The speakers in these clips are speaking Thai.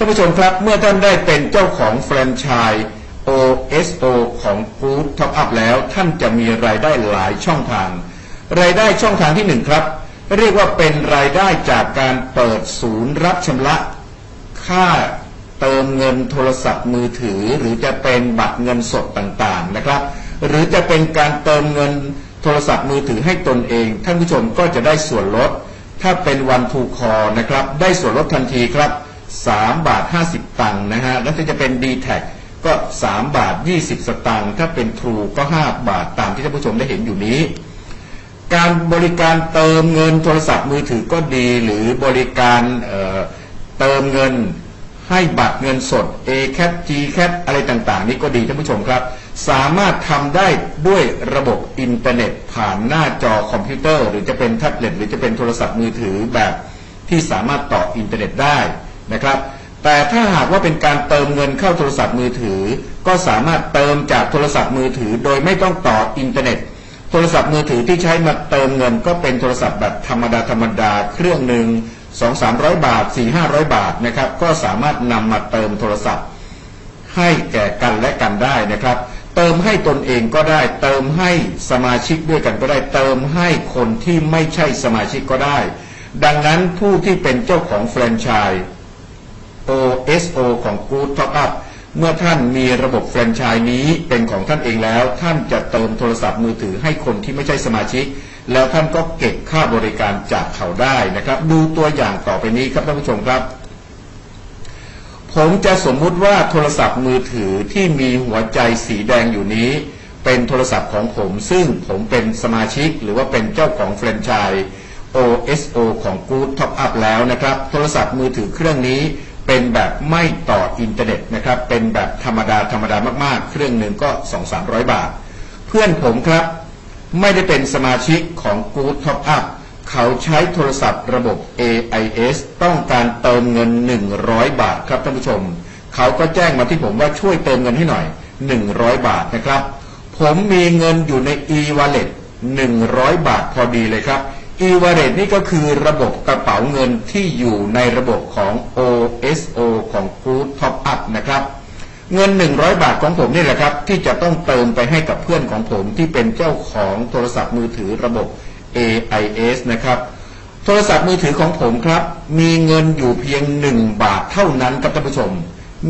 ท่านผู้ชมครับเมื่อท่านได้เป็นเจ้าของแฟรนไชส์ OSO ของ Good Top Up แล้วท่านจะมีรายได้หลายช่องทาง รายได้ช่องทางที่หนึ่งครับ เรียกว่าเป็นรายได้จากการเปิดศูนย์รับชำระ ค่าเติมเงินโทรศัพท์มือถือ หรือจะเป็นบัตรเงินสดต่างๆนะครับ หรือจะเป็นการเติมเงินโทรศัพท์มือถือให้ตนเอง ท่านผู้ชมก็จะได้ส่วนลด ถ้าเป็นวันทูคอนะครับ ได้ส่วนลดทันทีครับ 3 บาท 50 ตังค์นะฮะ แล้วถ้าจะเป็น d t แทก็ 3 บาท 20 สตางค์ ถ้าเป็น True ก็ 5 บาทตามที่ท่านผู้ชมได้เห็นอยู่นี้ การบริการเติมเงินโทรศัพท์มือถือก็ดี หรือบริการเเติมเงินให้บัตรเงินสด a c a t g c a t อะไรต่างๆ นี่ก็ดีท่านผู้ชมครับ สามารถทำได้ด้วยระบบอินเทอร์เน็ตผ่านหน้าจอคอมพิวเตอร์ หรือจะเป็นแท็บเล็ตหรือจะเป็นโทรศัพท์มือถือแบบที่สามารถต่ออินเทอร์เน็ตได้ นะครับ แต่ถ้าหากว่าเป็นการเติมเงินเข้าโทรศัพท์มือถือ ก็สามารถเติมจากโทรศัพท์มือถือ โดยไม่ต้องต่ออินเทอร์เน็ต โทรศัพท์มือถือที่ใช้มาเติมเงิน ก็เป็นโทรศัพท์แบบธรรมดาธรรมดาเครื่องหนึ่ง2 3 0 0บาท4 5 0 0บาทนะครับ ก็สามารถนำมาเติมโทรศัพท์ ให้แก่กันและกันได้นะครับ เติมให้ตนเองก็ได้ เติมให้สมาชิกด้วยกันก็ได้ เติมให้คนที่ไม่ใช่สมาชิกก็ได้ ดังนั้นผู้ที่เป็นเจ้าของแฟรนไชส์ OSO ของ Good Top Up เมื่อท่านมีระบบแฟรนไชส์นี้เป็นของท่านเองแล้ว ท่านจะเติมโทรศัพท์มือถือให้คนที่ไม่ใช่สมาชิก แล้วท่านก็เก็บค่าบริการจากเขาได้นะครับ ดูตัวอย่างต่อไปนี้ครับท่านผู้ชมครับ ผมจะสมมุติว่าโทรศัพท์มือถือที่มีหัวใจสีแดงอยู่นี้ เป็นโทรศัพท์ของผมซึ่งผมเป็นสมาชิก หรือว่าเป็นเจ้าของแฟรนไชส์ OSO ของ Good Top Up แล้วนะครับ โทรศัพท์มือถือเครื่องนี้ เป็นแบบไม่ต่ออินเทอร์เน็ตนะครับ เป็นแบบธรรมดาธรรมดามากๆ เครื่องหนึ่งก็2-300บาท เพื่อนผมครับ ไม่ได้เป็นสมาชิกของ Good Top Up เขาใช้โทรศัพท์ระบบ AIS ต้องการเติมเงิน 100 บาทครับท่านผู้ชม เขาก็แจ้งมาที่ผมว่าช่วยเติมเงินให้หน่อย 100 บาทนะครับ ผมมีเงินอยู่ใน e-wallet 100 บาทพอดีเลยครับ e-wallet นี่ก็คือระบบกระเป๋าเงินที่อยู่ในระบบของ OSO ของ Good Top Up นะครับ เงิน 100 บาทของผมนี่แหละครับ ที่จะต้องเติมไปให้กับเพื่อนของผมที่เป็นเจ้าของโทรศัพท์มือถือระบบ AIS นะครับ โทรศัพท์มือถือของผมครับ มีเงินอยู่เพียง 1 บาทเท่านั้นครับท่านผู้ชม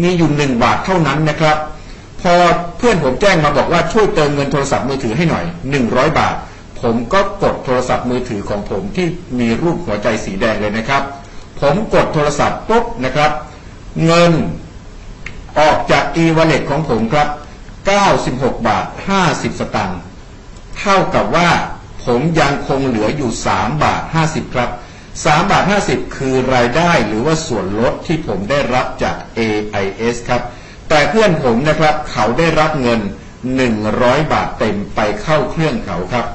มีอยู่ 1 บาทเท่านั้นนะครับ พอเพื่อนผมแจ้งมาบอกว่าช่วยเติมเงินโทรศัพท์มือถือให้หน่อย 100 บาท ผมก็กดโทรศัพท์มือถือของผมที่มีรูปหัวใจสีแดงเลยนะครับ ผมกดโทรศัพท์ปุ๊บนะครับ เงินออกจาก e-wallet ของผมครับ 96 บาท 50 สตางค์เท่ากับว่าผมยังคงเหลืออยู่ 3 บาท 50 ครับ 3 บาท 50 คือรายได้หรือว่าส่วนลดที่ผมได้รับจาก AIS ครับ แต่เพื่อนผมนะครับเขาได้รับเงิน 100 บาทเต็มไปเข้าเครื่องเขาครับ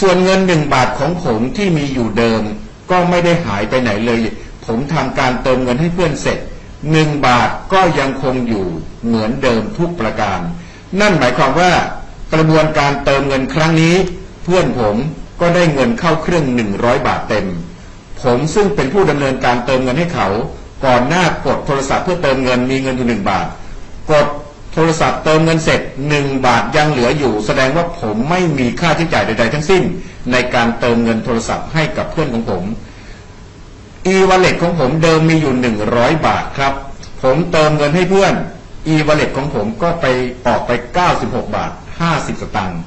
ส่วนเงิน1บาทของผมที่มีอยู่เดิม ก็ไม่ได้หายไปไหนเลย ผมทำการเติมเงินให้เพื่อนเสร็จ1บาทก็ยังคงอยู่เหมือนเดิมทุกประการ นั่นหมายความว่ากระบวนการเติมเงินครั้งนี้ เพื่อนผมก็ได้เงินเข้าเครื่อง100บาทเต็ม ผมซึ่งเป็นผู้ดำเนินการเติมเงินให้เขา ก่อนหน้ากดโทรศัพท์เพื่อเติมเงินมีเงินอยู่หนึ่งบาท กด โทรศัพท์เติมเงินเสร็จ 1 บาทยังเหลืออยู่ แสดงว่าผมไม่มีค่าใช้จ่ายใด ๆ ทั้งสิ้น ในการเติมเงินโทรศัพท์ให้กับเพื่อนของผม e-wallet ของผมเดิมมีอยู่ 100 บาทครับ ผมเติมเงินให้เพื่อน e-wallet ของผมก็ไปออกไป 96 บาท 50 สตางค์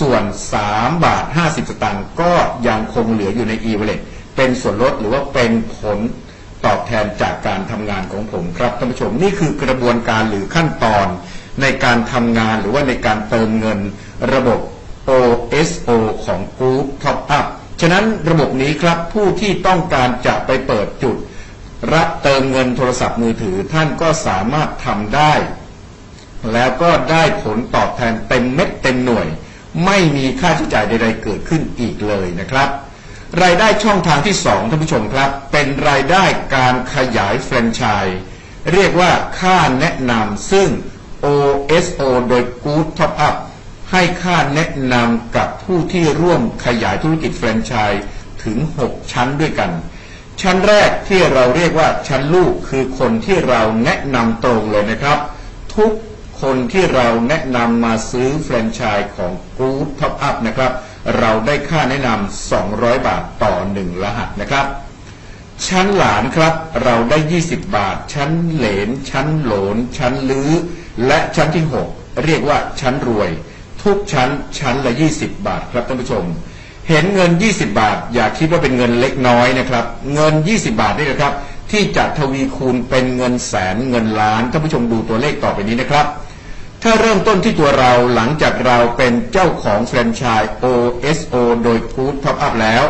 ส่วน 3 บาท 50 สตางค์ก็ยังคงเหลืออยู่ใน e-wallet เป็นส่วนลดหรือว่าเป็นผล ตอบแทนจากการทำงานของผมครับท่านผู้ชมนี่คือกระบวนการหรือขั้นตอนในการทำงานหรือว่าในการเติมเงินระบบ OSO ของ Group Top Up ฉะนั้นระบบนี้ครับผู้ที่ต้องการจะไปเปิดจุด รับเติมเงินโทรศัพท์มือถือท่านก็สามารถทำได้ แล้วก็ได้ผลตอบแทนเต็มเม็ดเต็มหน่วย ไม่มีค่าใช้จ่ายใดๆเกิดขึ้นอีกเลยนะครับ รายได้ช่องทางที่สองท่านผู้ชมครับ เป็นรายได้การขยายแฟรนไชส์เรียกว่าค่าแนะนำซึ่ง OSO โดย Good Top Up ให้ค่าแนะนำกับผู้ที่ร่วมขยายธุรกิจแฟรนไชส์ถึง 6 ชั้นด้วยกัน ชั้นแรกที่เราเรียกว่าชั้นลูกคือคนที่เราแนะนำตรงเลยนะครับ ทุกคนที่เราแนะนำมาซื้อแฟรนไชส์ของ Good Top Up นะครับ เราได้ค่าแนะนำ200 บาทต่อ 1 รหัสนะครับ ชั้นหลานครับ เราได้ 20 บาท ชั้นเหลน ชั้นโหลน ชั้นลื้อ และชั้นที่ 6 เรียกว่าชั้นรวย ทุกชั้นชั้นละ 20 บาทครับท่านผู้ชม เห็นเงิน 20 บาท อย่าคิดว่าเป็นเงินเล็กน้อยนะครับ เงิน 20 บาทนี่นะครับ ที่จะทวีคูณเป็นเงินแสนเงินล้านท่านผู้ชมดูตัวเลขต่อไปนี้นะครับ ถ้าเริ่มต้นที่ตัวเราหลังจากเราเป็นเจ้าของแฟรนไชส์ OSO โดย Good Top Up แล้ว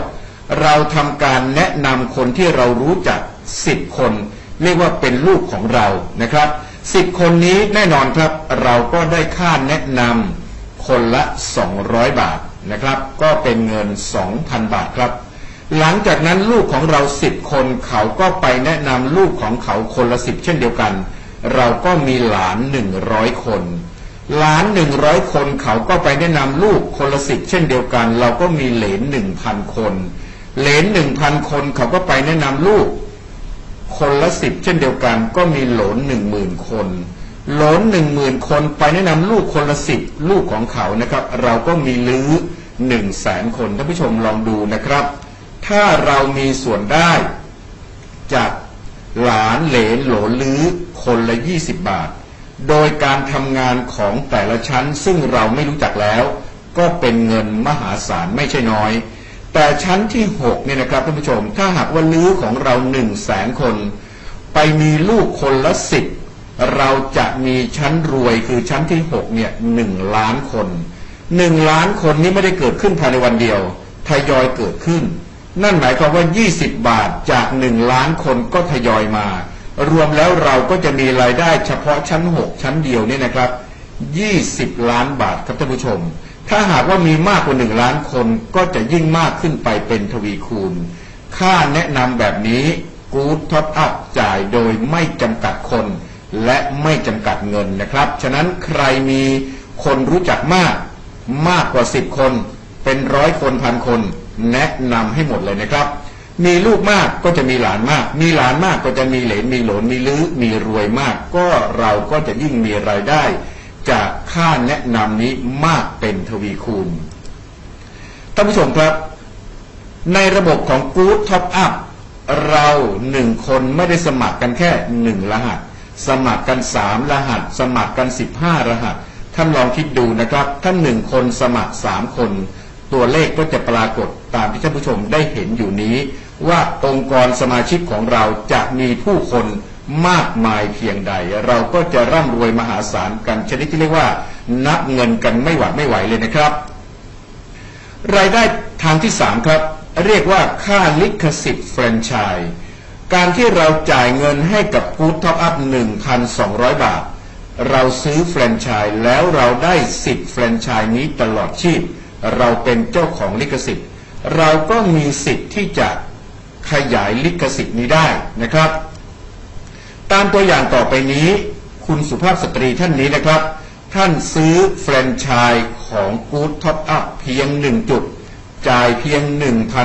เราทำการแนะนำคนที่เรารู้จัก 10 คน เรียกว่าเป็นลูกของเรานะครับ 10 คนนี้แน่นอนครับ เราก็ได้ค่าแนะนำคนละ 200 บาทนะครับ ก็เป็นเงิน 2,000 บาทครับ หลังจากนั้นลูกของเรา 10 คนเขาก็ไปแนะนำลูกของเขาคนละ 10 เช่นเดียวกัน เราก็มีหลาน100คน หลาน100คนเขาก็ไปแนะนำลูกคนละ10เช่นเดียวกัน เราก็มีเหลน1,000คน เหลน1,000คนเขาก็ไปแนะนำลูก คนละ10เช่นเดียวกัน ก็มีหลน10,000คนหลน10,000คนไปแนะนำลูกคนละ10ลูกของเขานะครับ เราก็มีลื้อ100,000คนท่านผู้ชมลองดูนะครับ ถ้าเรามีส่วนได้ จากหลานเหลนหลนลื้อ คนละ 20 บาท โดยการทำงานของแต่ละชั้นซึ่งเราไม่รู้จักแล้ว ก็เป็นเงินมหาศาลไม่ใช่น้อย แต่ชั้นที่6เนี่ยนะครับท่านผู้ชม ถ้าหากว่าลื้อของเรา1 0 0 0 0แสนคน ไปมีลูกคนละสิบเราจะมีชั้นรวยคือชั้นที่6เนี่ยหนึ่งล้านคนหนึ่งล้านคนนี้ไม่ได้เกิดขึ้นภายในวันเดียวทยอยเกิดขึ้น นั่นหมายความว่า 20 บาทจาก 1 ล้านคนก็ทยอยมา รวมแล้วเราก็จะมีรายได้เฉพาะชั้น 6 ชั้นเดียวเนี่ยนะครับ 20 ล้านบาทครับท่านผู้ชม ถ้าหากว่ามีมากกว่า 1 ล้านคนก็จะยิ่งมากขึ้นไปเป็นทวีคูณ ค่าแนะนำแบบนี้ Good Top Up จ่ายโดยไม่จำกัดคน และไม่จำกัดเงินนะครับ ฉะนั้นใครมีคนรู้จักมากมากกว่า 10 คน เป็นร้อยคนพันคน แนะนำให้หมดเลยนะครับ มีลูกมากก็จะมีหลานมาก มีหลานมากก็จะมีเหลนมีหลนมีลื้อมีรวยมาก ก็เราก็จะยิ่งมีรายได้จากค่าแนะนำนี้มากเป็นทวีคูณท่านผู้ชมครับ ในระบบของ Good Top Up เราหนึ่งคนไม่ได้สมัครกันแค่หนึ่งรหัส สมัครกันสามรหัส สมัครกันสิบห้ารหัส ท่านลองคิดดูนะครับท่านหนึ่งคนสมัครสามคน ตัวเลขก็จะปรากฏตามที่ท่านผู้ชมได้เห็นอยู่นี้ ว่าองค์กรสมาชิกของเราจะมีผู้คนมากมายเพียงใด เราก็จะร่ำรวยมหาศาลกันชนิดที่เรียกว่า นับเงินกันไม่หวัดไม่ไหวเลยนะครับ รายได้ทางที่ 3 ครับ เรียกว่าค่าลิขสิทธิ์แฟรนไชส์การที่เราจ่ายเงินให้กับ Good Top Up 1,200 บาท เราซื้อแฟรนไชส์แล้วเราได้สิทธิ์แฟรนไชส์นี้ตลอดชีพ เราเป็นเจ้าของลิขสิทธิ์ เราก็มีสิทธิ์ที่จะ ขยายลิขสิทธิ์นี้ได้นะครับ ตามตัวอย่างต่อไปนี้ คุณสุภาพสตรีท่านนี้นะครับ ท่านซื้อแฟรนไชส์ของ Good Top Up เพียง 1 จุด จ่ายเพียง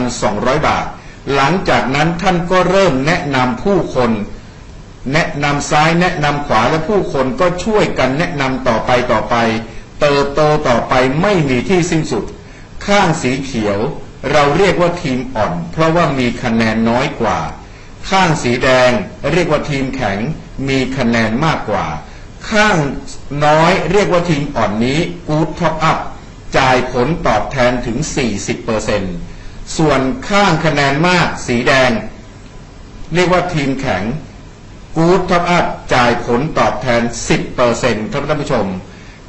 1,200 บาท หลังจากนั้นท่านก็เริ่มแนะนำผู้คนแนะนำซ้ายแนะนำขวาและผู้คนก็ช่วยกันแนะนำต่อไปต่อไป เติบโตต่อไปไม่มีที่สิ้นสุด ข้างสีเขียว เราเรียกว่าทีมอ่อน เพราะว่ามีคะแนนน้อยกว่า ข้างสีแดงเรียกว่าทีมแข็ง มีคะแนนมากกว่า ข้างน้อยเรียกว่าทีมอ่อนนี้ Good Top Up จ่ายผลตอบแทนถึง 40%ส่วนข้างคะแนนมากสีแดง เรียกว่าทีมแข็ง Good Top Up จ่ายผลตอบแทน 10%ครับท่านผู้ชม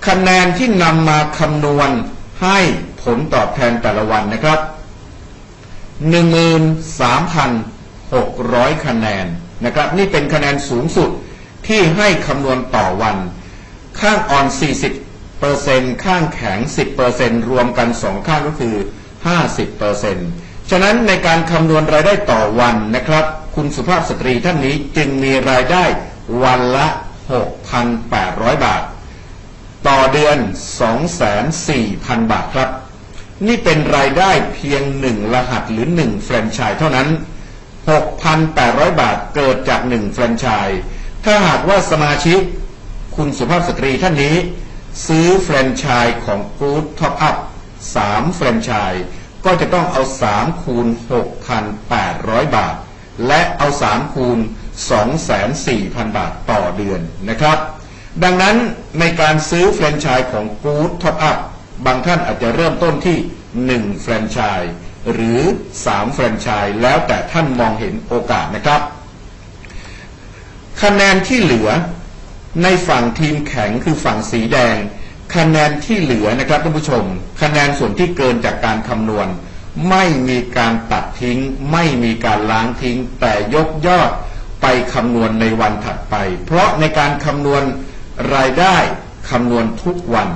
คะแนนที่นำมาคำนวณให้ผลตอบแทนแต่ละวันนะครับ 13,600คะแนนนะครับ นี่เป็นคะแนนสูงสุดที่ให้คำนวณต่อวัน ข้างอ่อน 40เปอร์เซ็นข้างแข็ง 10เปอร์เซ็นรวมกัน2ข้างก็คือ 50เปอร์เซ็นฉะนั้นในการคำนวณรายได้ต่อวันนะครับ คุณสุภาพสตรีท่านนี้จึงมีรายได้วันละ 6,800 บาท ต่อเดือน 24,000 บาทครับ นี่เป็นรายได้เพียงหนึ่งรหัสหรือหนึ่งแฟรนไชส์เท่านั้น 6,800 บาทเกิดจากหนึ่งแฟรนไชส์ถ้าหากว่าสมาชิก คุณสุภาพสตรีท่านนี้ ซื้อแฟรนไชส์ของ Good Top Up 3แฟรนไชส์ก็จะต้องเอา3คูณ6,800บาท และเอา3คูณ24,000บาทต่อเดือนนะครับ ดังนั้นในการซื้อแฟรนไชส์ของ Good Top Up บางท่านอาจจะเริ่มต้นที่ 1 แฟรนไชส์หรือ 3 แฟรนไชส์แล้วแต่ท่านมองเห็นโอกาสนะครับ คะแนนที่เหลือในฝั่งทีมแข็งคือฝั่งสีแดง คะแนนที่เหลือนะครับท่านผู้ชม คะแนนส่วนที่เกินจากการคำนวณ ไม่มีการตัดทิ้ง ไม่มีการล้างทิ้ง แต่ยกยอดไปคำนวณในวันถัดไป เพราะในการคำนวณรายได้คำนวณทุกวัน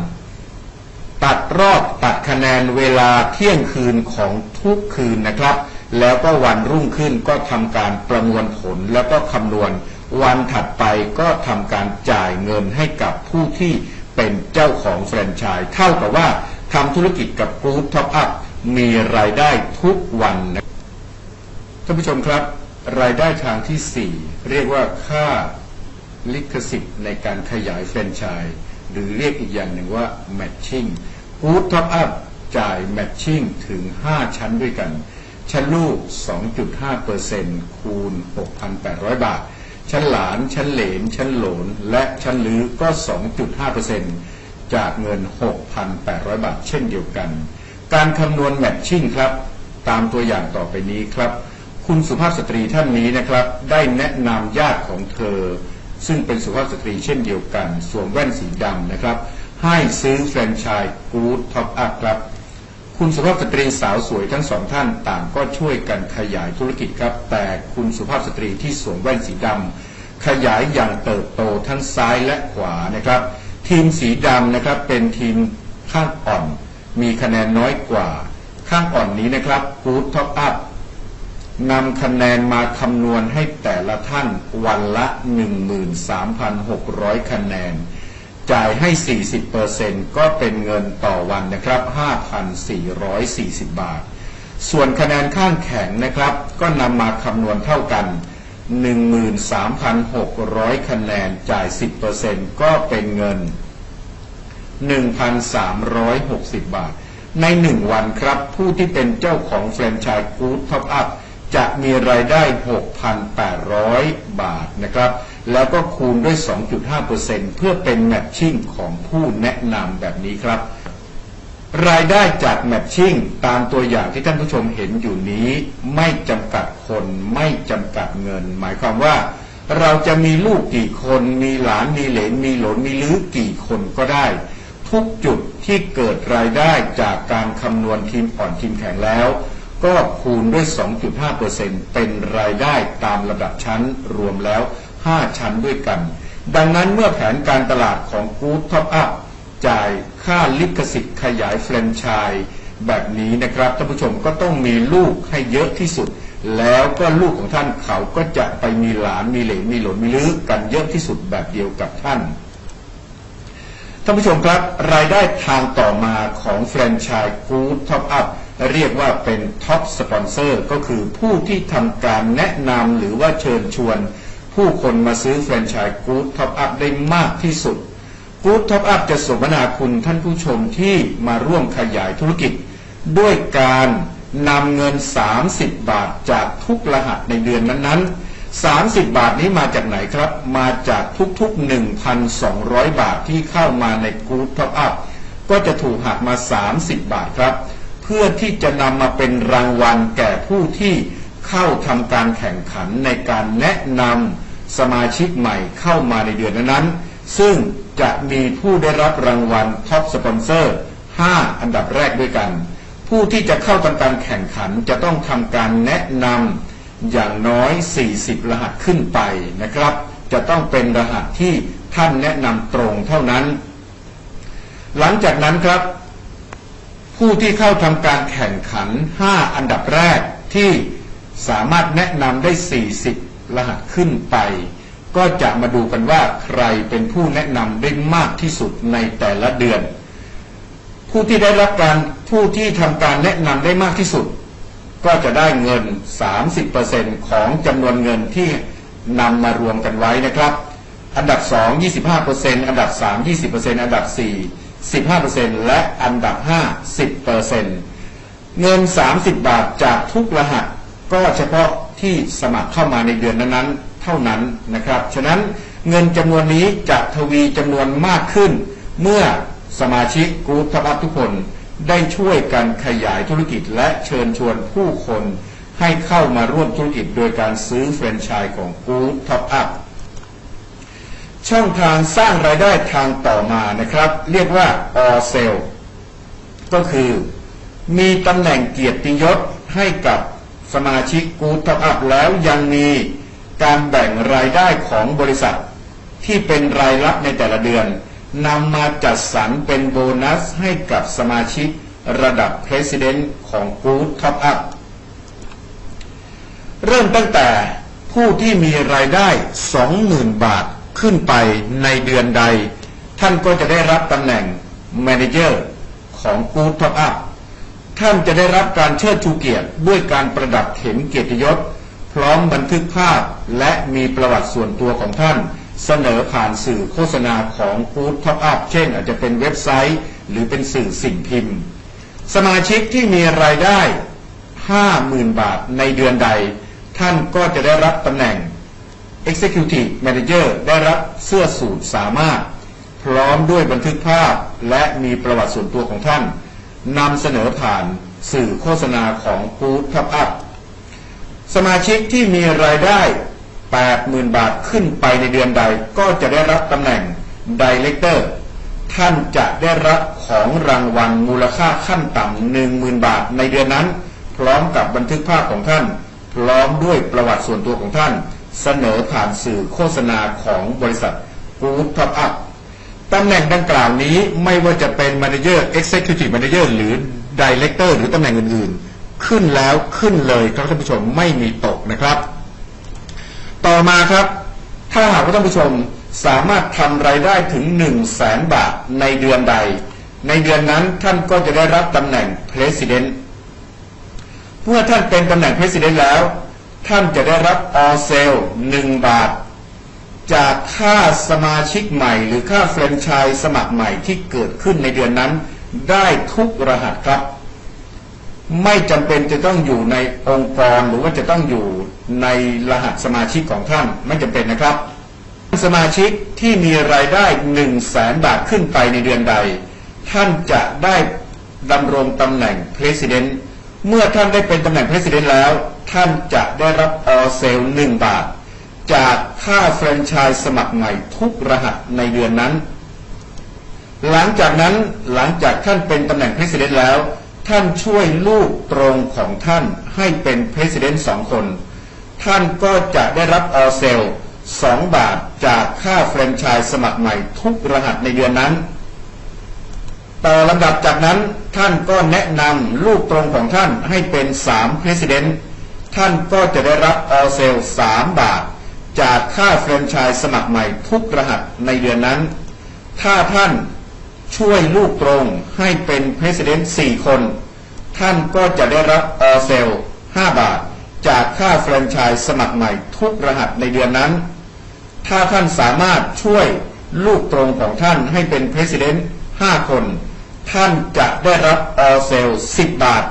ตัดรอบตัดคะแนนเวลาเที่ยงคืนของทุกคืนนะครับ แล้วก็วันรุ่งขึ้นก็ทำการประมวลผลแล้วก็คำนวณ วันถัดไปก็ทำการจ่ายเงินให้กับผู้ที่เป็นเจ้าของแฟรนไชส์เท่ากับว่าทำธุรกิจกับ Good Top Up มีรายได้ทุกวันนะท่านผู้ชมครับ รายได้ทางที่ 4 เรียกว่าค่าลิขสิทธิ์ในการขยายแฟรนไชส์หรือเรียกอีกอย่างหนึ่งว่าแมทชิ่ง Matching Good Top Up จ่าย Matching ถึง 5 ชั้นด้วยกัน ชั้นลูก 2.5%คูณ 6,800 บาท ชั้นหลาน ชั้นเหลน ชั้นโหลน และชั้นลือก็ 2.5%จากเงิน 6,800 บาท เช่นเดียวกัน การคำนวณแมทชิ่งครับ ตามตัวอย่างต่อไปนี้ครับ คุณสุภาพสตรีท่านนี้นะครับ ได้แนะนำญาติของเธอ ซึ่งเป็นสุภาพสตรีเช่นเดียวกัน สวมแว่นสีดำนะครับ ให้ซื้อแฟรนไชส์ Good Top Up ครับ คุณสุภาพสตรีสาวสวยทั้งสองท่านต่างก็ช่วยกันขยายธุรกิจครับ แต่คุณสุภาพสตรีที่สวมแว่นสีดำขยายอย่างเติบโตทั้งซ้ายและขวานะครับ ทีมสีดำนะครับเป็นทีมข้างอ่อน มีคะแนนน้อยกว่า ข้างอ่อนนี้นะครับ Good Top Up นำคะแนนมาคำนวณให้แต่ละท่านวันละ 13,600 คะแนน จ่ายให้ 40%ก็เป็นเงินต่อวันนะครับ 5,440 บาท ส่วนคะแนนข้างแข็งนะครับ ก็นำมาคำนวณเท่ากัน 13,600 คะแนนจ่าย 10%ก็เป็นเงิน 1,360 บาท ในหนึ่งวันครับ ผู้ที่เป็นเจ้าของแฟรนไชส์ Good Top Up จะมีรายได้ 6,800 บาทนะครับ แล้วก็คูณด้วย 2.5%เพื่อเป็นแมทชิ่งของผู้แนะนำแบบนี้ครับ รายได้จากแมทชิ่งตามตัวอย่างที่ท่านผู้ชมเห็นอยู่นี้ ไม่จำกัดคนไม่จำกัดเงิน หมายความว่า เราจะมีลูกกี่คน มีหลานมีเหลนมีหลนมีลื้อกี่คนก็ได้ ทุกจุดที่เกิดรายได้จากการคำนวณทีมอ่อนทีมแข็งแล้วก็คูณด้วย 2.5%เป็นรายได้ตามระดับชั้นรวมแล้ว 5ชั้นด้วยกัน ดังนั้นเมื่อแผนการตลาดของ Good Top Up จ่ายค่าลิขสิทธิ์ขยายแฟรนไชส์แบบนี้นะครับท่านผู้ชมก็ต้องมีลูกให้เยอะที่สุด แล้วก็ลูกของท่านเขาก็จะไปมีหลานมีเหลนมีหลนมีลื้อกันเยอะที่สุดแบบเดียวกับท่านท่านผู้ชมครับ รายได้ทางต่อมาของแฟรนไชส์ Good Top Up เรียกว่าเป็นท็อปสปอนเซอร์ก็คือผู้ที่ทำการแนะนำหรือว่าเชิญชวน ผู้คนมาซื้อแฟรนไชส์ Good Top Up ได้มากที่สุด Good Top Up จะสมนาคุณท่านผู้ชมที่มาร่วมขยายธุรกิจ ด้วยการนำเงิน 30 บาทจากทุกรหัสในเดือนนั้นๆ 30 บาทนี้มาจากไหนครับ มาจากทุกๆ 1,200 บาทที่เข้ามาใน Good Top Up ก็จะถูกหักมา 30 บาทครับ เพื่อที่จะนำมาเป็นรางวัลแก่ผู้ที่เข้าทำการแข่งขันในการแนะนำ สมาชิกใหม่เข้ามาในเดือนนั้นๆ ซึ่งจะมีผู้ได้รับรางวัลท็อปสปอนเซอร์ 5 อันดับแรกด้วยกัน ผู้ที่จะเข้าทำการแข่งขันจะต้องทำการแนะนำอย่างน้อย 40 รหัสขึ้นไปนะครับ จะต้องเป็นรหัสที่ท่านแนะนำตรงเท่านั้น หลังจากนั้นครับ ผู้ที่เข้าทำการแข่งขัน 5 อันดับแรกที่สามารถแนะนำได้ 40 รหัสขึ้นไป ก็จะมาดูกันว่าใครเป็นผู้แนะนำได้มากที่สุดในแต่ละเดือน ผู้ที่ได้รับการผู้ที่ทำการแนะนำได้มากที่สุด ก็จะได้เงิน 30%ของจำนวนเงินที่นำมารวมกันไว้นะครับ อันดับ 2 25%อันดับ 3 20%อันดับ 4 15%และอันดับ 5 10%เงิน 30 บาทจากทุกรหัส ก็เฉพาะ ที่สมัครเข้ามาในเดือนนั้นๆเท่านั้นนะครับ ฉะนั้นเงินจำนวนนี้จะทวีจำนวนมากขึ้น เมื่อสมาชิกกรุ๊ปทัพอัพทุกคนได้ช่วยกันขยายธุรกิจและเชิญชวนผู้คนให้เข้ามาร่วมธุรกิจโดยการซื้อแฟรนไชส์ของกรุ๊ปทัพอัพช่องทางสร้างรายได้ทางต่อมานะครับ เรียกว่า all sale ก็คือ มีตำแหน่งเกียรติยศให้กับ สมาชิกกู๊ดท็อปอัพแล้วยังมีการแบ่งรายได้ของบริษัท ที่เป็นรายรับในแต่ละเดือนนำมาจัดสรรเป็นโบนัสให้กับสมาชิกระดับ President ของกู๊ดท็อปอัพเริ่มตั้งแต่ผู้ที่มีรายได้ 20,000 บาทขึ้นไปในเดือนใด ท่านก็จะได้รับตำแหน่ง Manager ของ Good Top Up ท่านจะได้รับการเชิดชูเกียรติด้วยการประดับเข็มเกียรติยศ พร้อมบันทึกภาพและมีประวัติส่วนตัวของท่านเสนอผ่านสื่อโฆษณาของ Good Top Up เช่น อาจจะเป็นเว็บไซต์ หรือเป็นสื่อสิ่งพิมพ์ สมาชิกที่มีรายได้ 50,000 บาทในเดือนใด ท่านก็จะได้รับตำแหน่ง Executive Manager ได้รับเสื้อสูทสามารถ พร้อมด้วยบันทึกภาพและมีประวัติส่วนตัวของท่าน นำเสนอผ่านสื่อโฆษณาของ Good Top Up สมาชิกที่มีรายได้ 80,000 บาทขึ้นไปในเดือนใด ก็จะได้รับตำแหน่ง Director ท่านจะได้รับของรางวัลมูลค่าขั้นต่ำ10,000 บาทในเดือนนั้น พร้อมกับบันทึกภาพของท่าน พร้อมด้วยประวัติส่วนตัวของท่าน เสนอผ่านสื่อโฆษณาของบริษัท Good Top Up ตำแหน่งดังกล่าวนี้ไม่ว่าจะเป็น Manager Executive Manager หรือ Director หรือตำแหน่งอื่นๆ ขึ้นแล้วขึ้นเลยครับท่านผู้ชมไม่มีตกนะครับ ต่อมาครับ ถ้าหากว่าท่านผู้ชมสามารถทำรายได้ถึง 1 0 0 0 0แสนบาทในเดือนใด ในเดือนนั้นท่านก็จะได้รับตำแหน่ง President เมื่อท่านเป็นตำแหน่ง President แล้ว ท่านจะได้รับ all sale 1บาท จากค่าสมาชิกใหม่ หรือค่าแฟรนไชส์สมัครใหม่ที่เกิดขึ้นในเดือนนั้น ได้ทุกรหัสครับ ไม่จำเป็นจะต้องอยู่ในองค์กรหรือว่าจะต้องอยู่ในรหัสสมาชิกของท่านไม่จำเป็นนะครับ สมาชิกที่มีรายได้1 0 0 0 0แสนบาทขึ้นไปในเดือนใด ท่านจะได้ดำรงตำแหน่ง President เมื่อท่านได้เป็นตำแหน่ง President แล้ว ท่านจะได้รับ all sale 1บาท จากค่าแฟรนไชส์สมัครใหม่ทุกรหัสในเดือนนั้น หลังจากนั้นหลังจากท่านเป็นตำแหน่ง President แล้ว ท่านช่วยลูกตรงของท่านให้เป็น President สองคน ท่านก็จะได้รับ all sale 2บาทจากค่าแฟรนไชส์สมัครใหม่ทุกรหัสในเดือนนั้น ต่อลำดับจากนั้นท่านก็แนะนำลูกตรงของท่านให้เป็น3 President ท่านก็จะได้รับ all sale 3บาท จากค่าแฟรนไชส์สมัครใหม่ทุกรหัสในเดือนนั้น ถ้าท่านช่วยลูกตรงให้เป็น President 4คน ท่านก็จะได้รับ all sale 5บาท จากค่าแฟรนไชส์สมัครใหม่ทุกรหัสในเดือนนั้น ถ้าท่านสามารถช่วยลูกตรงของท่านให้เป็น President 5คน ท่านจะได้รับ all sale 10บาท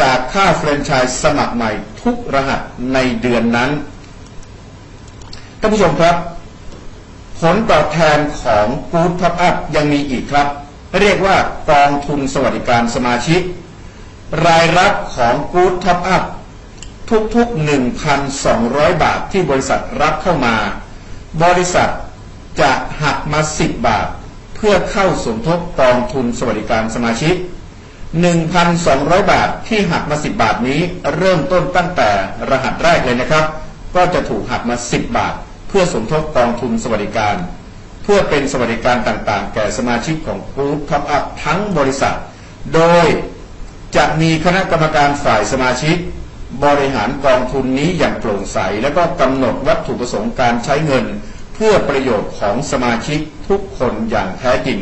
จากค่าแฟรนไชส์สมัครใหม่ทุกรหัสในเดือนนั้นานผู้ชมครับ ผลตอบแทนของ Good Top Up ยังมีอีกครับ เรียกว่ากองทุนสวัสดิการสมาชิก รายรับของ Good Top Up ทุกๆ 1,200 บาทที่บริษัทรับเข้ามา บริษัทจะหักมา 10 บาท เพื่อเข้าสมทบกองทุนสวัสดิการสมาชิก 1,200 บาทที่หักมา 10 บาทนี้เริ่มต้นตั้งแต่รหัสแรกเลยนะครับ ก็จะถูกหักมา 10 บาท เพื่อสมทบกองทุนสวัสดิการ เพื่อเป็นสวัสดิการต่างๆ แก่สมาชิกของ Group Top Up ทั้งบริษัท โดยจะมีคณะกรรมการฝ่ายสมาชิก บริหารกองทุนนี้อย่างโปร่งใส และก็กำหนดวัตถุประสงค์การใช้เงิน เพื่อประโยชน์ของสมาชิกทุกคนอย่างแท้จริง